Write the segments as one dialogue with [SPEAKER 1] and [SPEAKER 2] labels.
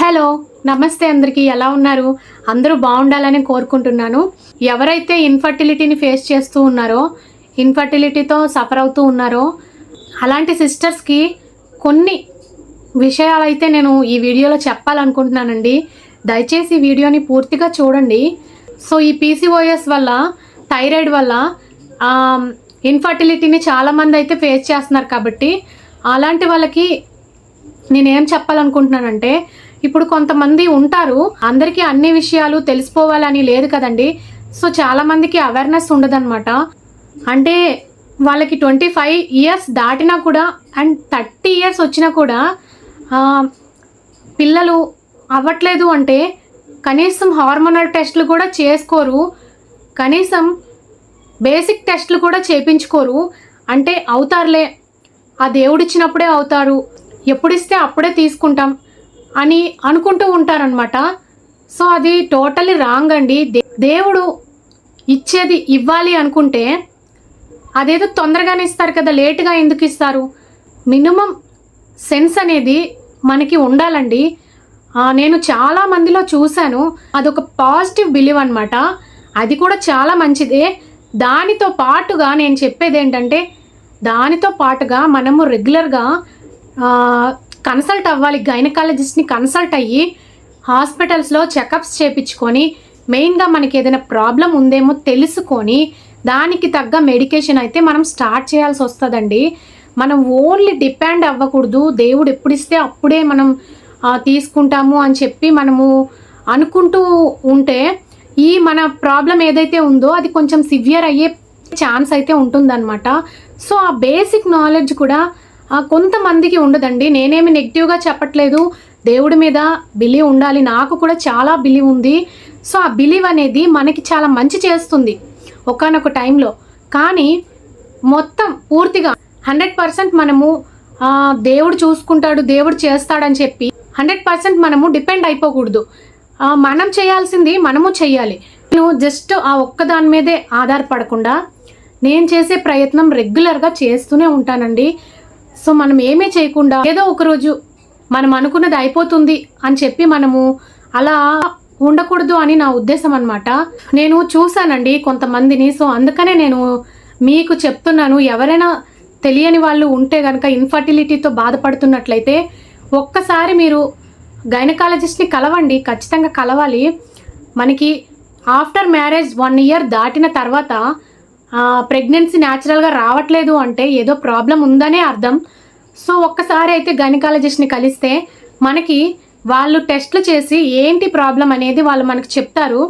[SPEAKER 1] Hello నమస్తే అందరికీ. ఎలా ఉన్నారు? అందరూ బాగుండాలని కోరుకుంటున్నాను. ఎవరైతే ఇన్ఫర్టిలిటీని ఫేస్ చేస్తూ ఉన్నారో ఇన్ఫర్టిలిటీతో సఫర్ అవుతూ ఉన్నారో అలాంటి సిస్టర్స్కి కొన్ని విషయాలైతే నేను ఈ వీడియోలో చెప్పాలనుకుంటున్నానండి. దయచేసి ఈ వీడియోని పూర్తిగా చూడండి. సో ఈ పీసీఓఎస్ వల్ల థైరాయిడ్ వల్ల ఇన్ఫర్టిలిటీని చాలామంది అయితే ఫేస్ చేస్తున్నారు కాబట్టి అలాంటి వాళ్ళకి నేనేం చెప్పాలనుకుంటున్నానంటే ఇప్పుడు కొంతమంది ఉంటారు అందరికీ అన్ని విషయాలు తెలిసిపోవాలని లేదు కదండి. సో చాలామందికి అవేర్నెస్ ఉండదన్నమాట. అంటే వాళ్ళకి ట్వంటీ ఫైవ్ ఇయర్స్ దాటినా కూడా అండ్ థర్టీ ఇయర్స్ వచ్చినా కూడా పిల్లలు అవ్వట్లేదు అంటే కనీసం హార్మోనల్ టెస్ట్లు కూడా చేసుకోరు. కనీసం బేసిక్ టెస్ట్లు కూడా చేపించుకోరు. అంటే అవుతారులే. ఆ దేవుడిచ్చినప్పుడే అవుతారు. ఎప్పుడిస్తే అప్పుడే తీసుకుంటాం. అని అనుకుంటూ ఉంటారనమాట సో అది టోటలీ రాంగ్ అండి. దే- దేవుడు ఇచ్చేది ఇవ్వాలి అనుకుంటే అదేదో తొందరగానే ఇస్తారు కదా లేటుగా ఎందుకు ఇస్తారు? మినిమం సెన్స్ అనేది మనకి ఉండాలండి. నేను చాలా మందిలో చూశాను. అదొక పాజిటివ్ బిలీవ్ అనమాట అది కూడా చాలా మంచిదే. దానితో పాటుగా నేను చెప్పేది ఏంటంటే దానితో పాటుగా మనము రెగ్యులర్గా కన్సల్ట్ అవ్వాలి. గైనకాలజిస్ట్ని కన్సల్ట్ అయ్యి హాస్పిటల్స్లో చెకప్స్ చేపించుకొని మెయిన్గా మనకి ఏదైనా ప్రాబ్లం ఉందేమో తెలుసుకొని దానికి తగ్గ మెడికేషన్ అయితే మనం స్టార్ట్ చేయాల్సి వస్తుందండి. మనం ఓన్లీ డిపెండ్ అవ్వకూడదు. దేవుడు ఎప్పుడు ఇస్తే అప్పుడే మనం తీసుకుంటాము అని చెప్పి మనము అనుకుంటూ ఉంటే ఈ మన ప్రాబ్లం ఏదైతే ఉందో అది కొంచెం సివియర్ అయ్యే ఛాన్స్ అయితే ఉంటుందన్నమాట. సో ఆ బేసిక్ నాలెడ్జ్ కూడా కొంతమందికి ఉండదండి. నేనేమి నెగిటివ్గా చెప్పట్లేదు. దేవుడి మీద బిలీవ్ ఉండాలి. నాకు కూడా చాలా బిలీవ్ ఉంది. సో ఆ బిలీవ్ అనేది మనకి చాలా మంచి చేస్తుంది ఒకనొక టైంలో కానీ మొత్తం పూర్తిగా హండ్రెడ్ పర్సెంట్ మనము దేవుడు చూసుకుంటాడు దేవుడు చేస్తాడని చెప్పి హండ్రెడ్ పర్సెంట్ మనము డిపెండ్ అయిపోకూడదు. మనం చేయాల్సింది మనము చేయాలి నేను జస్ట్ ఆ ఒక్క దాని మీదే ఆధారపడకుండా నేను చేసే ప్రయత్నం రెగ్యులర్గా చేస్తూనే ఉంటానండి. సో మనం ఏమీ చేయకుండా ఏదో ఒక రోజు మనం అనుకున్నది అయిపోతుంది అని చెప్పి మనము అలా ఉండకూడదు అని నా ఉద్దేశం అనమాట నేను చూశానండి కొంతమందిని సో అందుకనే నేను మీకు చెప్తున్నాను. ఎవరైనా తెలియని వాళ్ళు ఉంటే కనుక ఇన్ఫర్టిలిటీతో బాధపడుతున్నట్లయితే ఒక్కసారి మీరు గైనకాలజిస్ట్ని కలవండి ఖచ్చితంగా కలవాలి. మనకి ఆఫ్టర్ మ్యారేజ్ వన్ ఇయర్ దాటిన తర్వాత ప్రెగ్నెన్సీ న్యాచురల్గా రావట్లేదు అంటే ఏదో ప్రాబ్లం ఉందనే అర్థం. సో ఒక్కసారి అయితే గైనకాలజిస్ట్ని కలిస్తే మనకి వాళ్ళు టెస్ట్లు చేసి ఏంటి ప్రాబ్లం అనేది వాళ్ళు మనకు చెప్తారు.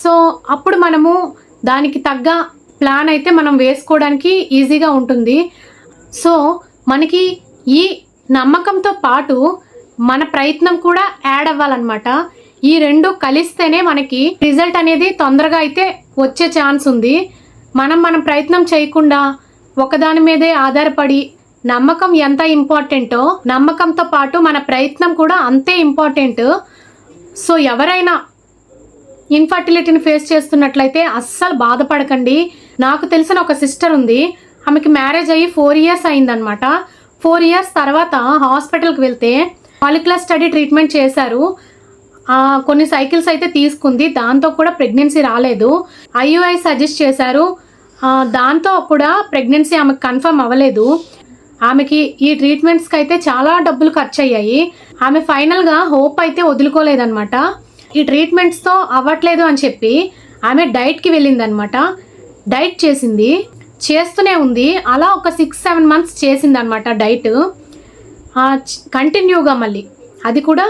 [SPEAKER 1] సో అప్పుడు మనము దానికి తగ్గ ప్లాన్ అయితే మనం వేసుకోవడానికి ఈజీగా ఉంటుంది. సో మనకి ఈ నమ్మకంతో పాటు మన ప్రయత్నం కూడా యాడ్ అవ్వాలన్నమాట. ఈ రెండు కలిస్తేనే మనకి రిజల్ట్ అనేది తొందరగా అయితే వచ్చే ఛాన్స్ ఉంది. మనం మనం ప్రయత్నం చేయకుండా ఒకదాని మీదే ఆధారపడి నమ్మకం ఎంత ఇంపార్టెంటో నమ్మకంతో పాటు మన ప్రయత్నం కూడా అంతే ఇంపార్టెంట్. సో ఎవరైనా ఇన్ఫర్టిలిటీని ఫేస్ చేస్తున్నట్లయితే అస్సలు బాధపడకండి. నాకు తెలిసిన ఒక సిస్టర్ ఉంది. ఆమెకి మ్యారేజ్ అయ్యి ఫోర్ ఇయర్స్ అయిందనమాట ఫోర్ ఇయర్స్ తర్వాత హాస్పిటల్కి వెళ్తే మాలిక్యులర్ స్టడీ ట్రీట్మెంట్ చేశారు. కొన్ని సైకిల్స్ అయితే తీసుకుంది. దాంతో కూడా ప్రెగ్నెన్సీ రాలేదు. ఐయుఐ సజెస్ట్ చేశారు. దాంతో కూడా ప్రెగ్నెన్సీ ఆమెకు కన్ఫర్మ్ అవ్వలేదు. ఆమెకి ఈ ట్రీట్మెంట్స్కి అయితే చాలా డబ్బులు ఖర్చు అయ్యాయి ఆమె ఫైనల్గా హోప్ అయితే వదులుకోలేదన్నమాట. ఈ ట్రీట్మెంట్స్తో అవ్వట్లేదు అని చెప్పి ఆమె డైట్కి వెళ్ళిందనమాట డైట్ చేసింది. చేస్తూనే ఉంది. అలా ఒక సిక్స్ సెవెన్ మంత్స్ చేసిందనమాట డైట్ కంటిన్యూగా మళ్ళీ. అది కూడా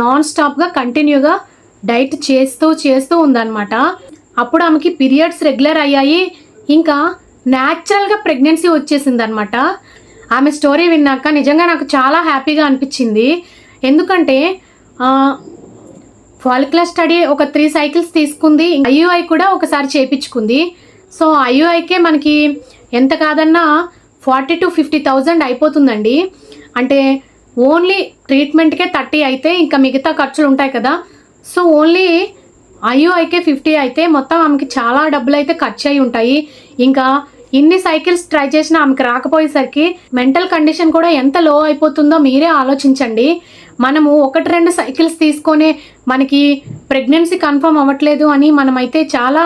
[SPEAKER 1] నాన్ స్టాప్గా కంటిన్యూగా డైట్ చేస్తూ చేస్తూ ఉందన్నమాట. అప్పుడు ఆమెకి పీరియడ్స్ రెగ్యులర్ అయ్యాయి. ఇంకా న్యాచురల్గా ప్రెగ్నెన్సీ వచ్చేసింది అనమాట ఆమె స్టోరీ విన్నాక నిజంగా నాకు చాలా హ్యాపీగా అనిపించింది. ఎందుకంటే ఫాలిక్యులర్ స్టడీ ఒక త్రీ సైకిల్స్ తీసుకుంది. ఐయుఐ కూడా ఒకసారి చేపించుకుంది. సో ఐయుఐకే మనకి ఎంత కాదన్నా ఫార్టీ టు ఫిఫ్టీ థౌజండ్ అయిపోతుందండి. అంటే ఓన్లీ ట్రీట్మెంట్కే థర్టీ అయితే ఇంకా మిగతా ఖర్చులు ఉంటాయి కదా. సో ఓన్లీ ఐయుఐకే ఫిఫ్టీ అయితే మొత్తం ఆమెకి చాలా డబ్బులు అయితే ఖర్చు అయి ఉంటాయి. ఇంకా ఇన్ని సైకిల్స్ ట్రై చేసినా ఆమెకి రాకపోయేసరికి మెంటల్ కండిషన్ కూడా ఎంత లో అయిపోతుందో మీరే ఆలోచించండి. మనము ఒకటి రెండు సైకిల్స్ తీసుకొనే మనకి ప్రెగ్నెన్సీ కన్ఫర్మ్ అవ్వట్లేదు అని మనమైతే చాలా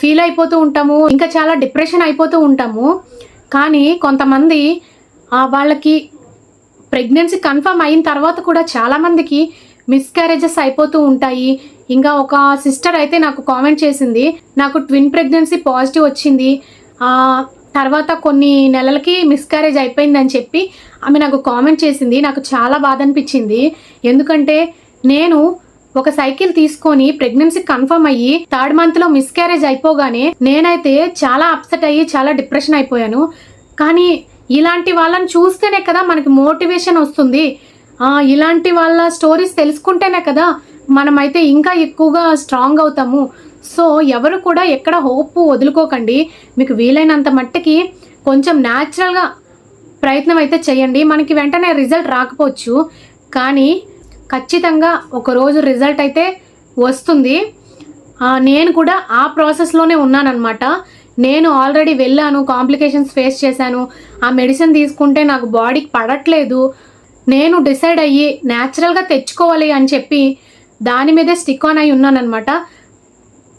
[SPEAKER 1] ఫీల్ అయిపోతూ ఉంటాము. ఇంకా చాలా డిప్రెషన్ అయిపోతూ ఉంటాము. కానీ కొంతమంది వాళ్ళకి ప్రెగ్నెన్సీ కన్ఫర్మ్ అయిన తర్వాత కూడా చాలామందికి మిస్క్యారేజెస్ అయిపోతూ ఉంటాయి. ఇంకా ఒక సిస్టర్ అయితే నాకు కామెంట్ చేసింది నాకు ట్విన్ ప్రెగ్నెన్సీ పాజిటివ్ వచ్చింది. ఆ, తర్వాత కొన్ని నెలలకి మిస్క్యారేజ్ అయిపోయిందని చెప్పి ఆమె నాకు కామెంట్ చేసింది. నాకు చాలా బాధ అనిపించింది. ఎందుకంటే నేను ఒక సైకిల్ తీసుకొని ప్రెగ్నెన్సీ కన్ఫర్మ్ అయ్యి థర్డ్ మంత్లో మిస్క్యారేజ్ అయిపోగానే నేనైతే చాలా అప్సెట్ అయ్యి చాలా డిప్రెషన్ అయిపోయాను. కానీ ఇలాంటి వాళ్ళని చూస్తేనే కదా మనకి మోటివేషన్ వస్తుంది. ఇలాంటి వాళ్ళ స్టోరీస్ తెలుసుకుంటేనే కదా మనమైతే ఇంకా ఎక్కువగా స్ట్రాంగ్ అవుతాము. సో ఎవరు కూడా ఎక్కడ హోప్ వదులుకోకండి. మీకు వీలైనంత మట్టికి కొంచెం న్యాచురల్గా ప్రయత్నం అయితే చేయండి. మనకి వెంటనే రిజల్ట్ రాకపోవచ్చు. కానీ ఖచ్చితంగా ఒకరోజు రిజల్ట్ అయితే వస్తుంది. నేను కూడా ఆ ప్రాసెస్లోనే ఉన్నానన్నమాట. నేను ఆల్రెడీ వెళ్ళాను కాంప్లికేషన్స్ ఫేస్ చేశాను. ఆ మెడిసిన్ తీసుకుంటే నాకు బాడీకి పడట్లేదు. నేను డిసైడ్ అయ్యి న్యాచురల్గా తెచ్చుకోవాలి అని చెప్పి దాని మీదే స్టిక్ ఆన్ అయి ఉన్నానమాట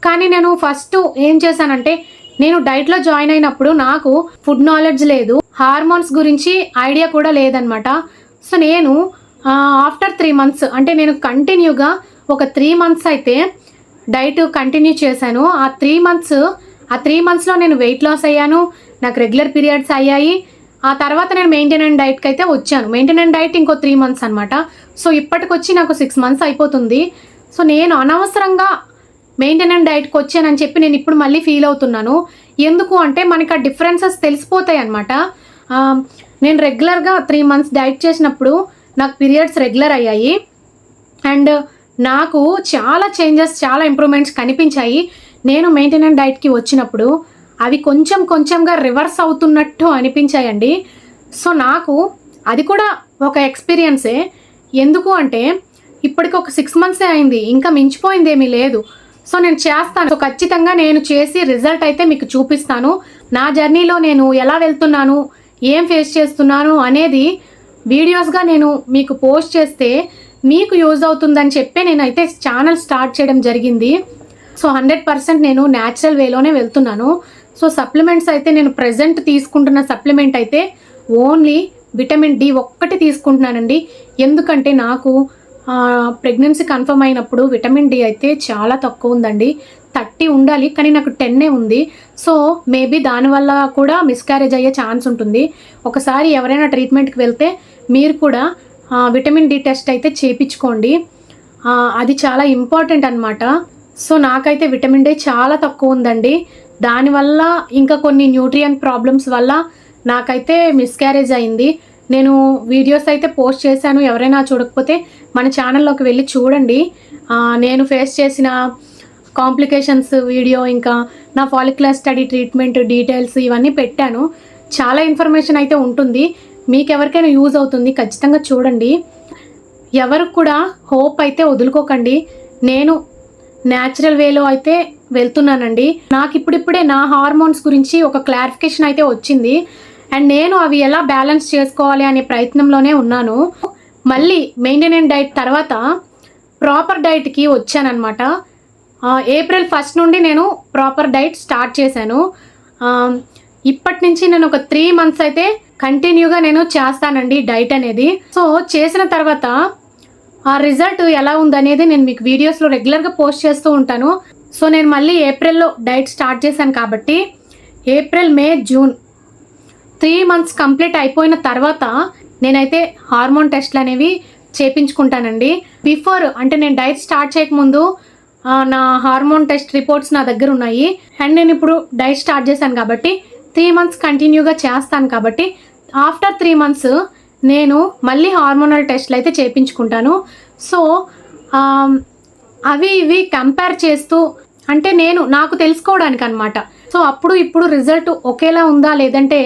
[SPEAKER 1] కానీ నేను ఫస్ట్ ఏం చేశానంటే నేను డైట్లో జాయిన్ అయినప్పుడు నాకు ఫుడ్ నాలెడ్జ్ లేదు హార్మోన్స్ గురించి ఐడియా కూడా లేదనమాట సో నేను ఆఫ్టర్ త్రీ మంత్స్ అంటే నేను కంటిన్యూగా ఒక త్రీ మంత్స్ అయితే డైట్ కంటిన్యూ చేశాను. ఆ త్రీ మంత్స్ ఆ త్రీ మంత్స్లో నేను వెయిట్ లాస్ అయ్యాను నాకు రెగ్యులర్ పీరియడ్స్ అయ్యాయి. ఆ తర్వాత నేను మెయింటెనెన్స్ డైట్కి అయితే వచ్చాను. మెయింటెనెన్స్ డైట్ ఇంకో త్రీ మంత్స్ అనమాట సో ఇప్పటికొచ్చి నాకు సిక్స్ మంత్స్ అయిపోతుంది. సో నేను అనవసరంగా మెయింటెనెన్స్ డైట్కి వచ్చానని చెప్పి నేను ఇప్పుడు మళ్ళీ ఫీల్ అవుతున్నాను. ఎందుకు అంటే మనకి ఆ డిఫరెన్సెస్ తెలిసిపోతాయి అనమాట నేను రెగ్యులర్గా త్రీ మంత్స్ డైట్ చేసినప్పుడు నాకు పీరియడ్స్ రెగ్యులర్ అయ్యాయి. అండ్ నాకు చాలా చేంజెస్ చాలా ఇంప్రూవ్మెంట్స్ కనిపించాయి. నేను మెయింటెనెన్స్ డైట్కి వచ్చినప్పుడు అవి కొంచెం కొంచెంగా రివర్స్ అవుతున్నట్టు అనిపించాయండి. సో నాకు అది కూడా ఒక ఎక్స్పీరియన్సే ఎందుకు అంటే ఇప్పటికి ఒక సిక్స్ మంత్సే అయింది. ఇంకా మించిపోయింది ఏమీ లేదు. సో నేను చేస్తాను. సో ఖచ్చితంగా నేను చేసి రిజల్ట్ అయితే మీకు చూపిస్తాను. నా జర్నీలో నేను ఎలా వెళ్తున్నాను ఏం ఫేస్ చేస్తున్నాను అనేది వీడియోస్గా నేను మీకు పోస్ట్ చేస్తే మీకు యూజ్ అవుతుందని చెప్పి నేనైతే ఛానల్ స్టార్ట్ చేయడం జరిగింది. సో హండ్రెడ్ పర్సెంట్ నేను న్యాచురల్ వేలోనే వెళ్తున్నాను. సో సప్లిమెంట్స్ అయితే నేను ప్రజెంట్ తీసుకుంటున్న సప్లిమెంట్ అయితే ఓన్లీ విటమిన్ డి ఒక్కటి తీసుకుంటున్నానండి. ఎందుకంటే నాకు ప్రెగ్నెన్సీ కన్ఫర్మ్ అయినప్పుడు విటమిన్ డి అయితే చాలా తక్కువ ఉందండి. థర్టీ ఉండాలి కానీ నాకు టెన్నే ఉంది. సో మేబీ దానివల్ల కూడా మిస్క్యారేజ్ అయ్యే ఛాన్స్ ఉంటుంది. ఒకసారి ఎవరైనా ట్రీట్మెంట్కి వెళ్తే మీరు కూడా విటమిన్ డి టెస్ట్ అయితే చేపించుకోండి. అది చాలా ఇంపార్టెంట్ అనమాట సో నాకైతే విటమిన్ డి చాలా తక్కువ ఉందండి. దానివల్ల ఇంకా కొన్ని న్యూట్రియన్ ప్రాబ్లమ్స్ వల్ల నాకైతే మిస్క్యారేజ్ అయింది. నేను వీడియోస్ అయితే పోస్ట్ చేశాను. ఎవరైనా చూడకపోతే మన ఛానల్లోకి వెళ్ళి చూడండి. నేను ఫేస్ చేసిన కాంప్లికేషన్స్ వీడియో ఇంకా నా ఫాలిక్యులర్ స్టడీ ట్రీట్మెంట్ డీటెయిల్స్ ఇవన్నీ పెట్టాను. చాలా ఇన్ఫర్మేషన్ అయితే ఉంటుంది. మీకు ఎవరికైనా యూజ్ అవుతుంది. ఖచ్చితంగా చూడండి. ఎవరు కూడా హోప్ అయితే వదులుకోకండి. నేను న్యాచురల్ వేలో అయితే వెళ్తున్నానండి. నాకు ఇప్పుడిప్పుడే నా హార్మోన్స్ గురించి ఒక క్లారిఫికేషన్ అయితే వచ్చింది. అండ్ నేను అవి ఎలా బ్యాలెన్స్ చేసుకోవాలి అనే ప్రయత్నంలోనే ఉన్నాను. మళ్ళీ మెయింటెనెన్స్ డైట్ తర్వాత ప్రాపర్ డైట్కి వచ్చానమాట ఏప్రిల్ ఫస్ట్ నుండి నేను ప్రాపర్ డైట్ స్టార్ట్ చేశాను. ఇప్పటి నుంచి నేను ఒక త్రీ మంత్స్ అయితే కంటిన్యూగా నేను చేస్తానండి డైట్ అనేది. సో చేసిన తర్వాత ఆ రిజల్ట్ ఎలా ఉందనేది నేను మీకు వీడియోస్లో రెగ్యులర్గా పోస్ట్ చేస్తూ ఉంటాను. సో నేను మళ్ళీ ఏప్రిల్లో డైట్ స్టార్ట్ చేశాను కాబట్టి April May June three months complete అయిపోయిన తర్వాత నేనైతే హార్మోన్ టెస్ట్లు అనేవి చేపించుకుంటానండి. బిఫోర్ అంటే నేను డైట్ స్టార్ట్ చేయకముందు నా హార్మోన్ టెస్ట్ రిపోర్ట్స్ నా దగ్గర ఉన్నాయి. అండ్ నేను ఇప్పుడు డైట్ స్టార్ట్ చేశాను కాబట్టి త్రీ మంత్స్ కంటిన్యూగా చేస్తాను కాబట్టి ఆఫ్టర్ త్రీ మంత్స్ నేను మళ్ళీ హార్మోనల్ టెస్ట్లు అయితే చేయించుకుంటాను సో అవి ఇవి కంపేర్ చేస్తూ అంటే నేను నాకు తెలుసుకోవడానికి అనమాట సో అప్పుడు ఇప్పుడు రిజల్ట్ ఒకేలా ఉందా? లేదంటే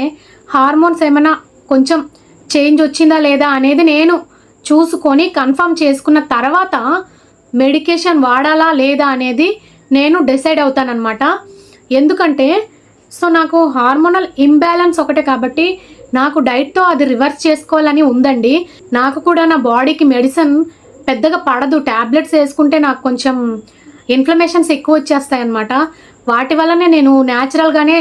[SPEAKER 1] హార్మోన్స్ ఏమైనా కొంచెం చేంజ్ వచ్చిందా లేదా అనేది నేను చూసుకొని కన్ఫర్మ్ చేసుకున్న తర్వాత మెడికేషన్ వాడాలా లేదా అనేది నేను డిసైడ్ అవుతానన్నమాట. ఎందుకంటే సో నాకు హార్మోనల్ ఇంబ్యాలెన్స్ ఒకటే కాబట్టి నాకు డైట్తో అది రివర్స్ చేసుకోవాలని ఉందండి. నాకు కూడా నా బాడీకి మెడిసిన్ పెద్దగా పడదు. ట్యాబ్లెట్స్ వేసుకుంటే నాకు కొంచెం ఇన్ఫ్లమేషన్స్ ఎక్కువ వచ్చేస్తాయి అనమాట వాటి వల్లనే నేను న్యాచురల్గానే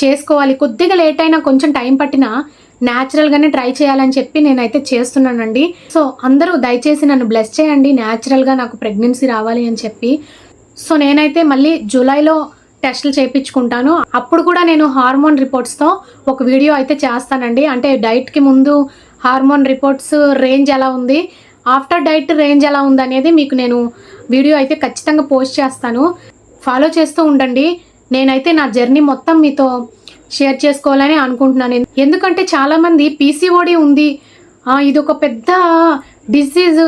[SPEAKER 1] చేసుకోవాలి. కొద్దిగా లేట్ అయినా కొంచెం టైం పట్టినా న్యాచురల్గానే ట్రై చేయాలని చెప్పి నేనైతే చేస్తున్నానండి. సో అందరూ దయచేసి నన్ను బ్లెస్ చేయండి. న్యాచురల్గా నాకు ప్రెగ్నెన్సీ రావాలి అని చెప్పి. సో నేనైతే మళ్ళీ జూలైలో టెస్టులు చేయించుకుంటాను అప్పుడు కూడా నేను హార్మోన్ రిపోర్ట్స్తో ఒక వీడియో అయితే చేస్తానండి. అంటే డైట్కి ముందు హార్మోన్ రిపోర్ట్స్ రేంజ్ ఎలా ఉంది ఆఫ్టర్ డైట్ రేంజ్ ఎలా ఉందనేది మీకు నేను వీడియో అయితే ఖచ్చితంగా పోస్ట్ చేస్తాను. ఫాలో చేస్తూ ఉండండి. నేనైతే నా జర్నీ మొత్తం మీతో షేర్ చేసుకోవాలని అనుకుంటున్నాను. ఎందుకంటే చాలామంది పీసీఓడి ఉంది. ఇది ఒక పెద్ద డిసీజ్.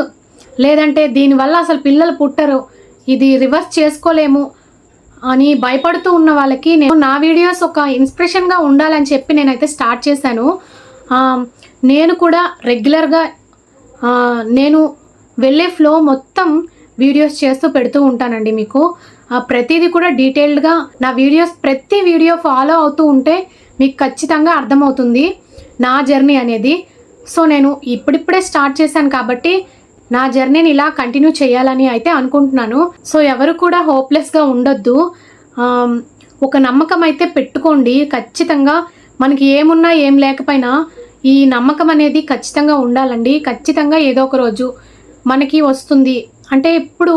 [SPEAKER 1] లేదంటే దీనివల్ల అసలు పిల్లలు పుట్టరు. ఇది రివర్స్ చేసుకోలేము అని భయపడుతూ ఉన్న వాళ్ళకి నేను నా వీడియోస్ ఒక ఇన్స్పిరేషన్గా ఉండాలని చెప్పి నేనైతే స్టార్ట్ చేశాను. నేను కూడా రెగ్యులర్గా నేను వెళ్ళే ఫ్లో మొత్తం వీడియోస్ చేస్తూ పెడుతూ ఉంటానండి మీకు. ప్రతిదీ కూడా డీటెయిల్డ్గా నా వీడియోస్ ప్రతి వీడియో ఫాలో అవుతూ ఉంటే మీకు ఖచ్చితంగా అర్థమవుతుంది నా జర్నీ అనేది. సో నేను ఇప్పుడిప్పుడే స్టార్ట్ చేశాను కాబట్టి నా జర్నీని ఇలా కంటిన్యూ చేయాలని అయితే అనుకుంటున్నాను. సో ఎవరు కూడా హోప్లెస్గా ఉండొద్దు. ఒక నమ్మకం అయితే పెట్టుకోండి. ఖచ్చితంగా మనకి ఏమున్నా ఏం లేకపోయినా ఈ నమ్మకం అనేది ఖచ్చితంగా ఉండాలండి. ఖచ్చితంగా ఏదో ఒక రోజు మనకి వస్తుంది. అంటే ఇప్పుడు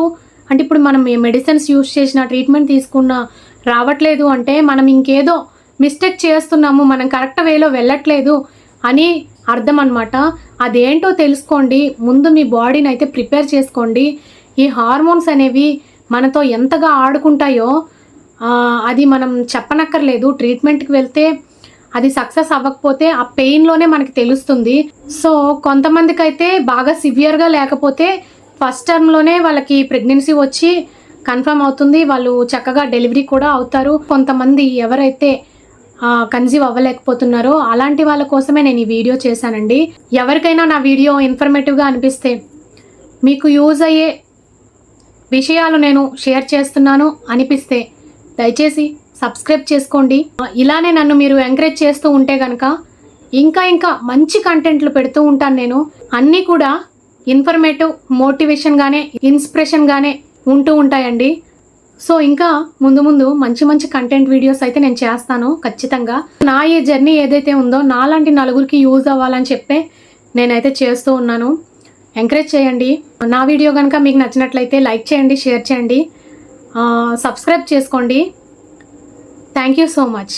[SPEAKER 1] అంటే ఇప్పుడు మనం ఏ మెడిసిన్స్ యూస్ చేసిన ట్రీట్మెంట్ తీసుకున్నా రావట్లేదు అంటే మనం ఇంకేదో మిస్టేక్ చేస్తున్నాము. మనం కరెక్ట్ వేలో వెళ్ళట్లేదు అని అర్థం అనమాట అదేంటో తెలుసుకోండి. ముందు మీ బాడీని అయితే ప్రిపేర్ చేసుకోండి. ఈ హార్మోన్స్ అనేవి మనతో ఎంతగా ఆడుకుంటాయో అది మనం చెప్పనక్కర్లేదు. ట్రీట్మెంట్కి వెళ్తే అది సక్సెస్ అవ్వకపోతే ఆ పెయిన్లోనే మనకి తెలుస్తుంది. సో కొంతమందికి అయితే బాగా సివియర్గా లేకపోతే ఫస్ట్ టర్మ్లోనే వాళ్ళకి ప్రెగ్నెన్సీ వచ్చి కన్ఫర్మ్ అవుతుంది. వాళ్ళు చక్కగా డెలివరీ కూడా అవుతారు. కొంతమంది ఎవరైతే కన్జీవ్ అవ్వలేకపోతున్నారో అలాంటి వాళ్ళ కోసమే నేను ఈ వీడియో చేశానండి. ఎవరికైనా నా వీడియో ఇన్ఫర్మేటివ్గా అనిపిస్తే మీకు యూజ్ అయ్యే విషయాలు నేను షేర్ చేస్తున్నాను అనిపిస్తే దయచేసి సబ్స్క్రైబ్ చేసుకోండి. ఇలానే నన్ను మీరు ఎంకరేజ్ చేస్తూ ఉంటే కనుక ఇంకా ఇంకా మంచి కంటెంట్లు పెడుతూ ఉంటాను నేను. అన్నీ కూడా ఇన్ఫర్మేటివ్ మోటివేషన్గానే ఇన్స్పిరేషన్గానే ఉంటూ ఉంటాయండి. సో ఇంకా ముందు ముందు మంచి మంచి కంటెంట్ వీడియోస్ అయితే నేను చేస్తాను ఖచ్చితంగా. నా ఈ జర్నీ ఏదైతే ఉందో నాలాంటి నలుగురికి యూజ్ అవ్వాలని చెప్పే నేనైతే చేస్తూ ఉన్నాను. ఎంకరేజ్ చేయండి. నా వీడియో కనుక మీకు నచ్చినట్లయితే లైక్ చేయండి షేర్ చేయండి. సబ్స్క్రైబ్ చేసుకోండి. Thank you so much